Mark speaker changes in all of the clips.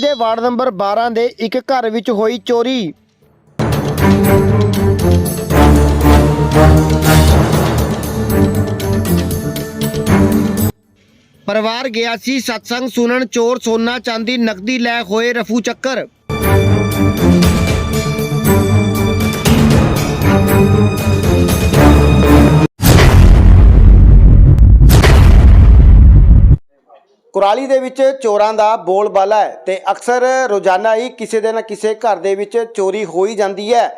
Speaker 1: ਦੇ ward number 12 ਦੇ ਇੱਕ ਘਰ ਵਿੱਚ ਹੋਈ ਚੋਰੀ। ਪਰਿਵਾਰ ਗਿਆ ਸੀ, ਸਤਸੰਗ ਸੁਣਨ, ਚੋਰ ਸੋਨਾ ਚਾਂਦੀ ਨਕਦੀ ਲੈ ਹੋਏ ਰਫੂ ਚੱਕਰ। ਕੁਰਾਲੀ ਦੇ ਵਿੱਚ ਚੋਰਾਂ ਦਾ ਬੋਲਬਾਲਾ ਹੈ ਤੇ ਅਕਸਰ ਰੋਜ਼ਾਨਾ ਹੀ ਕਿਸੇ ਦੇ ਨਾ ਕਿਸੇ ਘਰ ਦੇ ਵਿੱਚ ਚੋਰੀ ਹੋ ਹੀ ਜਾਂਦੀ ਹੈ।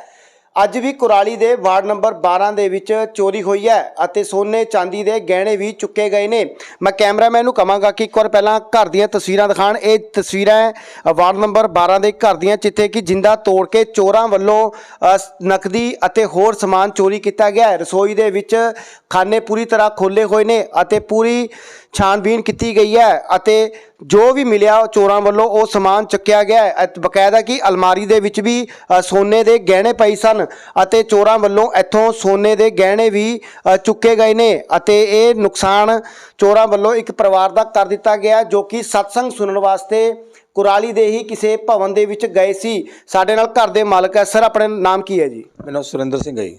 Speaker 1: ਅੱਜ ਵੀ ਕੁਰਾਲੀ ਦੇ ਵਾਰਡ ਨੰਬਰ 12 ਦੇ ਵਿੱਚ ਚੋਰੀ ਹੋਈ ਹੈ ਅਤੇ ਸੋਨੇ ਚਾਂਦੀ ਦੇ ਗਹਿਣੇ ਵੀ ਚੁੱਕੇ ਗਏ ਨੇ। ਮੈਂ ਕੈਮਰਾਮੈਨ ਨੂੰ ਕਹਾਂਗਾ ਕਿ ਇੱਕ ਵਾਰ ਪਹਿਲਾਂ ਘਰ ਦੀਆਂ ਤਸਵੀਰਾਂ ਦਿਖਾਣ। ਇਹ ਤਸਵੀਰਾਂ ਵਾਰਡ ਨੰਬਰ 12 ਦੇ ਘਰ ਦੀਆਂ, ਜਿੱਥੇ ਕਿ ਜਿੰਦਾ ਤੋੜ ਕੇ ਚੋਰਾਂ ਵੱਲੋਂ ਨਕਦੀ ਅਤੇ ਹੋਰ ਸਮਾਨ ਚੋਰੀ ਕੀਤਾ ਗਿਆ ਹੈ। ਰਸੋਈ ਦੇ ਵਿੱਚ ਖਾਨੇ ਪੂਰੀ ਤਰ੍ਹਾਂ ਖੋਲੇ ਹੋਏ ਨੇ ਅਤੇ ਪੂਰੀ ਛਾਣਬੀਨ ਕੀਤੀ ਗਈ ਹੈ ਅਤੇ ਜੋ ਵੀ ਮਿਲਿਆ ਉਹ ਚੋਰਾਂ ਵੱਲੋਂ ਉਹ ਸਮਾਨ ਚੱਕਿਆ ਗਿਆ ਹੈ। ਅਤੇ ਬਕਾਇਦਾ ਕਿ ਅਲਮਾਰੀ ਦੇ ਵਿੱਚ ਵੀ ਸੋਨੇ ਦੇ ਗਹਿਣੇ ਪਏ ਸਨ ਅਤੇ ਚੋਰਾਂ ਵੱਲੋਂ ਇੱਥੋਂ ਸੋਨੇ ਦੇ ਗਹਿਣੇ ਵੀ ਚੁੱਕੇ ਗਏ ਨੇ ਅਤੇ ਇਹ ਨੁਕਸਾਨ ਚੋਰਾਂ ਵੱਲੋਂ ਇੱਕ ਪਰਿਵਾਰ ਦਾ ਕਰ ਦਿੱਤਾ ਗਿਆ ਜੋ ਕਿ ਸਤਸੰਗ ਸੁਣਨ ਵਾਸਤੇ ਕੁਰਾਲੀ ਦੇ ਹੀ ਕਿਸੇ ਭਵਨ ਦੇ ਵਿੱਚ ਗਏ ਸੀ। ਸਾਡੇ ਨਾਲ ਘਰ ਦੇ ਮਾਲਕ ਹੈ। ਸਰ ਆਪਣੇ ਨਾਮ ਕੀ ਹੈ ਜੀ?
Speaker 2: ਮੇਰਾ ਨਾਮ ਸੁਰਿੰਦਰ ਸਿੰਘ ਹੈ ਜੀ।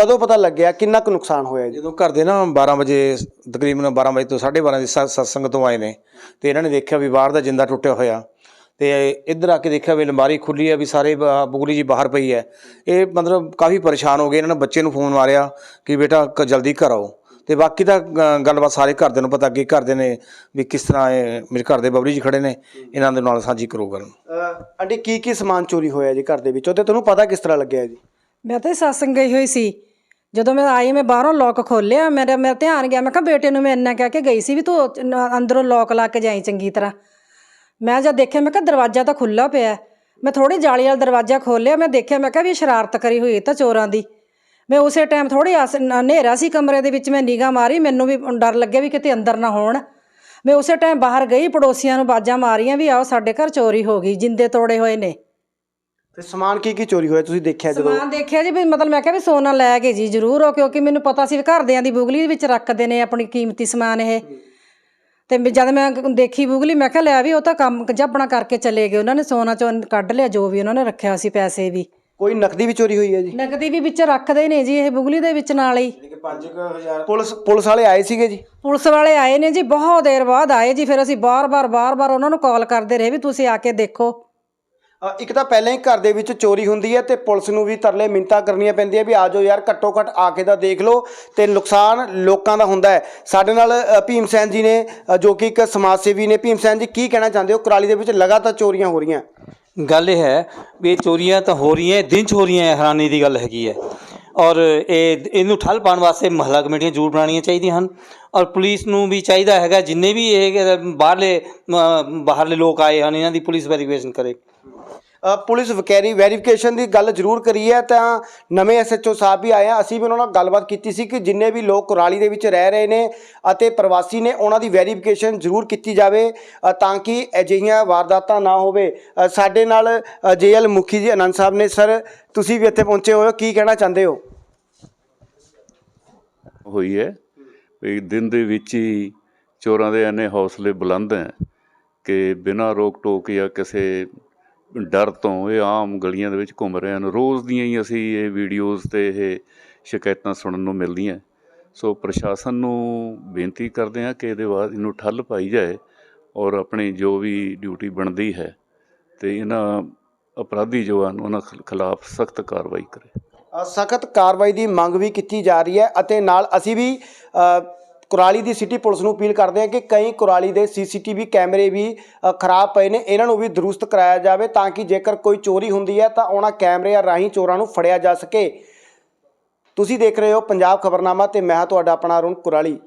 Speaker 1: ਕਦੋਂ ਪਤਾ ਲੱਗਿਆ? ਕਿੰਨਾ ਕੁ ਨੁਕਸਾਨ ਹੋਇਆ ਜੀ?
Speaker 2: ਜਦੋਂ ਘਰ ਦੇ ਨਾ 12 ਵਜੇ ਤਕਰੀਬਨ 12 ਵਜੇ ਤੋਂ 12:30 ਦੀ ਸਤਸੰਗ ਤੋਂ ਆਏ ਨੇ। ਤੇ ਇਹਨਾਂ ਨੇ ਦੇਖਿਆ ਵੀ ਬਾਹਰ ਦਾ ਜਿੰਦਾ ਟੁੱਟਿਆ ਹੋਇਆ। ਤੇ ਇੱਧਰ ਆ ਕੇ ਦੇਖਿਆ ਵੀ ਅਲਮਾਰੀ ਖੁੱਲੀ ਹੈ ਵੀ ਸਾਰੇ ਬੁਗਲੀ ਜੀ ਬਾਹਰ ਪਈ ਹੈ। ਇਹ ਮਤਲਬ ਕਾਫੀ ਪਰੇਸ਼ਾਨ ਹੋ ਗਏ। ਇਹਨਾਂ ਨੇ ਬੱਚੇ ਨੂੰ ਫੋਨ ਮਾਰਿਆ ਕਿ ਬੇਟਾ ਜਲਦੀ ਘਰ ਆਓ। ਤੇ ਬਾਕੀ ਤਾਂ ਗੱਲਬਾਤ ਸਾਰੇ ਘਰਦਿਆਂ ਨੂੰ ਪਤਾ ਕਿ ਘਰਦੇ ਨੇ ਵੀ ਕਿਸ ਤਰ੍ਹਾਂ ਇਹ ਮੇਰੇ ਘਰ ਦੇ ਬਬਲੀ ਜੀ ਖੜੇ ਨੇ। ਇਹਨਾਂ ਦੇ ਨਾਲ ਸਾਂਝੀ ਕਰੋ ਗੱਲ।
Speaker 1: ਅ, ਆਂਟੀ ਕੀ ਕੀ ਸਮਾਨ ਚੋਰੀ ਹੋਇਆ ਜੀ ਘਰ ਦੇ ਵਿੱਚੋਂ? ਤੇ ਤੁਹਾਨੂੰ ਪਤਾ ਕਿਸ ਤਰ੍ਹਾਂ ਲੱਗਿਆ ਜੀ।
Speaker 3: ਮੈਂ ਤਾਂ ਸਤਸੰਗ ਗਈ ਹੋਈ ਸੀ। ਜਦੋਂ ਮੈਂ ਆਈ, ਮੈਂ ਬਾਹਰੋਂ ਲੋਕ ਖੋਲਿਆ ਮੇਰਾ ਮੇਰਾ ਧਿਆਨ ਗਿਆ। ਮੈਂ ਕਿਹਾ, ਬੇਟੇ ਨੂੰ ਮੈਂ ਇੰਨਾ ਕਹਿ ਕੇ ਗਈ ਸੀ ਵੀ ਤੂੰ ਅੰਦਰੋਂ ਲੋਕ ਲਾ ਕੇ ਜਾਈ ਚੰਗੀ ਤਰ੍ਹਾਂ। ਮੈਂ ਜਦ ਦੇਖਿਆ, ਮੈਂ ਕਿਹਾ, ਦਰਵਾਜ਼ਾ ਤਾਂ ਖੁੱਲਾ ਪਿਆ ਮੈਂ ਥੋੜੀ ਜਾਲੀ ਵਾਲਾ ਦਰਵਾਜ਼ਾ ਖੋਲਿਆ ਮੈਂ ਦੇਖਿਆ, ਮੈਂ ਕਿਹਾ, ਵੀ ਸ਼ਰਾਰਤ ਕਰੀ ਹੋਈ ਤਾਂ ਚੋਰਾਂ ਦੀ। ਮੈਂ ਉਸੇ ਟਾਈਮ ਥੋੜੀ ਹਨੇਰਾ ਸੀ ਕਮਰੇ ਦੇ ਵਿੱਚ। ਮੈਂ ਨਿਗਾਹ ਮਾਰੀ। ਮੈਨੂੰ ਵੀ ਡਰ ਲੱਗਿਆ ਵੀ ਕਿਤੇ ਅੰਦਰ ਨਾ ਹੋਣ। ਮੈਂ ਉਸੇ ਟਾਈਮ ਬਾਹਰ ਗਈ। ਪੜੋਸੀਆਂ ਨੂੰ ਬਾਜਾਂ ਮਾਰੀਆਂ ਵੀ ਆਓ, ਸਾਡੇ ਘਰ ਚੋਰੀ ਹੋ ਗਈ। ਜਿੰਦੇ ਤੋੜੇ ਹੋਏ ਨੇ।
Speaker 1: ਤੇ ਸਮਾਨ ਕੀ ਕੀ ਚੋਰੀ ਹੋਇਆ? ਤੁਸੀਂ ਦੇਖਿਆ ਜਦੋਂ?
Speaker 3: ਸਮਾਨ ਦੇਖਿਆ ਜੀ ਵੀ ਮਤਲਬ ਮੈਂ ਕਿਹਾ ਵੀ ਸੋਨਾ ਲੈ ਗਏ ਜੀ ਜ਼ਰੂਰ ਉਹ ਕਿਉਂਕਿ ਮੈਨੂੰ ਪਤਾ ਸੀ ਵੀ ਘਰਦਿਆਂ ਦੀ ਬੁਗਲੀ ਵਿੱਚ ਰੱਖਦੇ ਨੇ ਆਪਣੀ ਕੀਮਤੀ ਸਮਾਨ ਇਹ। ਤੇ ਜਦ ਮੈਂ ਦੇਖੀ ਬੁਗਲੀ ਮੈਂ ਕਿਹਾ ਲੈ ਵੀ ਉਹ ਤਾਂ ਕੰਮ ਜੱਪਣਾ ਕਰਕੇ ਚਲੇ ਗਏ। ਉਹਨਾਂ ਨੇ ਸੋਨਾ ਚੋਂ ਕੱਢ ਲਿਆ ਜੋ ਵੀ ਉਹਨਾਂ ਨੇ ਰੱਖਿਆ ਸੀ ਪੈਸੇ ਵੀ।
Speaker 1: ਕੋਈ ਨਕਦੀ ਵੀ ਚੋਰੀ ਹੋਈ ਹੈ ਜੀ?
Speaker 3: ਨਕਦੀ ਵੀ ਵਿੱਚ ਰੱਖਦੇ ਨੇ ਜੀ ਇਹ ਬੁਗਲੀ ਦੇ ਵਿੱਚ ਨਾਲ ਹੀ।
Speaker 1: ਪੁਲਿਸ ਪੁਲਿਸ ਵਾਲੇ ਆਏ ਸੀਗੇ ਜੀ?
Speaker 3: ਪੁਲਿਸ ਵਾਲੇ ਆਏ ਨੇ ਜੀ ਬਹੁਤ ਦੇਰ ਬਾਅਦ ਆਏ ਜੀ ਫਿਰ ਅਸੀਂ ਬਾਰ-ਬਾਰ ਬਾਰ-ਬਾਰ ਉਹਨਾਂ ਨੂੰ ਕਾਲ ਕਰਦੇ ਰਹੇ ਵੀ ਤੁਸੀਂ ਆ ਕੇ ਦੇਖੋ।
Speaker 1: ਇੱਕ ਤਾਂ ਪਹਿਲਾਂ ਹੀ ਘਰ ਦੇ ਵਿੱਚ ਚੋਰੀ ਹੁੰਦੀ ਹੈ ਤੇ ਪੁਲਿਸ ਨੂੰ ਵੀ ਤਰਲੇ ਮਿੰਤਾ ਕਰਨੀਆਂ ਪੈਂਦੀਆਂ ਵੀ ਆਜੋ ਯਾਰ ਘੱਟੋ ਘੱਟ ਆ ਕੇ ਤਾਂ ਦੇਖ ਲਓ ਤੇ ਨੁਕਸਾਨ ਲੋਕਾਂ ਦਾ ਹੁੰਦਾ ਹੈ। ਸਾਡੇ ਨਾਲ ਅ, ਭੀਮ ਸੈਨ ਜੀ ਨੇ ਜੋ ਕਿ ਇੱਕ ਸਮਾਜ ਸੇਵੀ ਨੇ ਭੀਮ ਸੈਨ ਜੀ ਕੀ ਕਹਿਣਾ ਚਾਹੁੰਦੇ ਹੋ? ਕੁਰਾਲੀ ਦੇ ਵਿੱਚ ਲਗਾਤਾਰ ਚੋਰੀਆਂ ਹੋ ਰਹੀਆਂ।
Speaker 4: ਗੱਲ ਇਹ ਹੈ ਵੀ ਇਹ ਚੋਰੀਆਂ ਤਾਂ ਹੋ ਰਹੀਆਂ ਦਿਨ 'ਚ ਹੋ ਰਹੀਆਂ ਹੈਰਾਨੀ ਦੀ ਗੱਲ ਹੈਗੀ ਹੈ। ਔਰ ਇਹ ਇਹਨੂੰ ਠੱਲ ਪਾਉਣ ਵਾਸਤੇ ਮਹੱਲਾ ਕਮੇਟੀਆਂ ਜ਼ਰੂਰ ਬਣਾਉਣੀਆਂ ਚਾਹੀਦੀਆਂ ਹਨ। ਔਰ ਪੁਲਿਸ ਨੂੰ ਵੀ ਚਾਹੀਦਾ ਹੈਗਾ ਜਿੰਨੇ ਵੀ ਇਹ ਬਾਹਰਲੇ ਬਾਹਰਲੇ ਲੋਕ ਆਏ ਹਨ ਇਹਨਾਂ ਦੀ ਪੁਲਿਸ ਵੈਰੀਫਿਕੇਸ਼ਨ ਕਰੇ।
Speaker 1: ਪੁਲਿਸ ਵਕੈਰੀ ਵੈਰੀਫਿਕੇਸ਼ਨ ਦੀ ਗੱਲ ਜ਼ਰੂਰ ਕਰੀ ਹੈ, ਤਾਂ ਨਵੇਂ ਐਸਐਚਓ ਸਾਹਿਬ ਵੀ ਆਏ ਆ। ਅਸੀਂ ਵੀ ਉਹਨਾਂ ਨਾਲ ਗੱਲਬਾਤ ਕੀਤੀ ਸੀ ਕਿ ਜਿੰਨੇ ਵੀ ਲੋਕ ਕੁਰਾਲੀ ਦੇ ਵਿੱਚ ਰਹਿ ਰਹੇ ਨੇ ਅਤੇ ਪ੍ਰਵਾਸੀ ਨੇ, ਉਹਨਾਂ ਦੀ ਵੈਰੀਫਿਕੇਸ਼ਨ ਜ਼ਰੂਰ ਕੀਤੀ ਜਾਵੇ ਤਾਂ ਕਿ ਅਜਿਹੀਆਂ ਵਾਰਦਾਤਾਂ ਨਾ ਹੋਵੇ। ਸਾਡੇ ਨਾਲ ਜੇਐਲ ਮੁਖੀ ਜੀ ਆਨੰਦ ਸਾਹਿਬ ਨੇ। ਸਰ, ਤੁਸੀਂ ਵੀ ਇੱਥੇ ਪਹੁੰਚੇ ਹੋਏ ਹੋ, ਕੀ ਕਹਿਣਾ ਚਾਹੁੰਦੇ ਹੋ?
Speaker 5: ਹੋਈ ਹੈ ਵੀ ਦਿਨ ਦੇ ਵਿੱਚ ਹੀ ਚੋਰਾਂ ਦੇ ਇੰਨੇ ਹੌਸਲੇ ਬੁਲੰਦ ਹੈ ਕਿ ਬਿਨਾਂ ਰੋਕ ਟੋਕ ਜਾਂ ਕਿਸੇ ਡਰ ਤੋਂ ਇਹ ਆਮ ਗਲੀਆਂ ਦੇ ਵਿੱਚ ਘੁੰਮ ਰਹੇ ਹਨ। ਰੋਜ਼ ਦੀਆਂ ਹੀ ਅਸੀਂ ਇਹ ਵੀਡੀਓਜ਼ ਤੇ ਇਹ ਸ਼ਿਕਾਇਤਾਂ ਸੁਣਨ ਨੂੰ ਮਿਲਦੀਆਂ। ਸੋ ਪ੍ਰਸ਼ਾਸਨ ਨੂੰ ਬੇਨਤੀ ਕਰਦੇ ਹਾਂ ਕਿ ਇਹਦੇ ਬਾਅਦ ਇਹਨੂੰ ਠੱਲ ਪਾਈ ਜਾਏ ਔਰ ਆਪਣੀ ਜੋ ਵੀ ਡਿਊਟੀ ਬਣਦੀ ਹੈ ਤੇ ਇਹਨਾਂ ਅਪਰਾਧੀ ਜੋ ਹਨ ਉਹਨਾਂ ਖਿਲਾਫ ਸਖਤ ਕਾਰਵਾਈ ਕਰੇ।
Speaker 1: ਸਖਤ ਕਾਰਵਾਈ ਦੀ ਮੰਗ ਵੀ ਕੀਤੀ ਜਾ ਰਹੀ ਹੈ ਅਤੇ ਨਾਲ ਅਸੀਂ ਵੀ ਕੁਰਾਲੀ ਦੀ ਸਿਟੀ ਪੁਲਿਸ ਨੂੰ ਅਪੀਲ ਕਰਦੇ ਹਾਂ ਕਿ ਕਈ ਕੁਰਾਲੀ ਦੇ ਸੀਸੀਟੀਵੀ ਕੈਮਰੇ ਵੀ ਖਰਾਬ ਪਏ ਨੇ। ਇਹਨਾਂ ਨੂੰ ਵੀ ਦਰੁਸਤ ਕਰਾਇਆ ਜਾਵੇ ਤਾਂ ਕਿ ਜੇਕਰ ਕੋਈ ਚੋਰੀ ਹੁੰਦੀ ਹੈ ਤਾਂ ਉਹਨਾਂ ਕੈਮਰਿਆਂ ਰਾਹੀਂ ਚੋਰਾਂ ਨੂੰ ਫੜਿਆ ਜਾ ਸਕੇ। ਤੁਸੀਂ ਦੇਖ ਰਹੇ ਹੋ ਪੰਜਾਬ ਖਬਰਨਾਮਾ ਤੇ ਮੈਂ ਹਾਂ ਤੁਹਾਡਾ ਆਪਣਾ ਅਰੁਣ ਕੁਰਾਲੀ।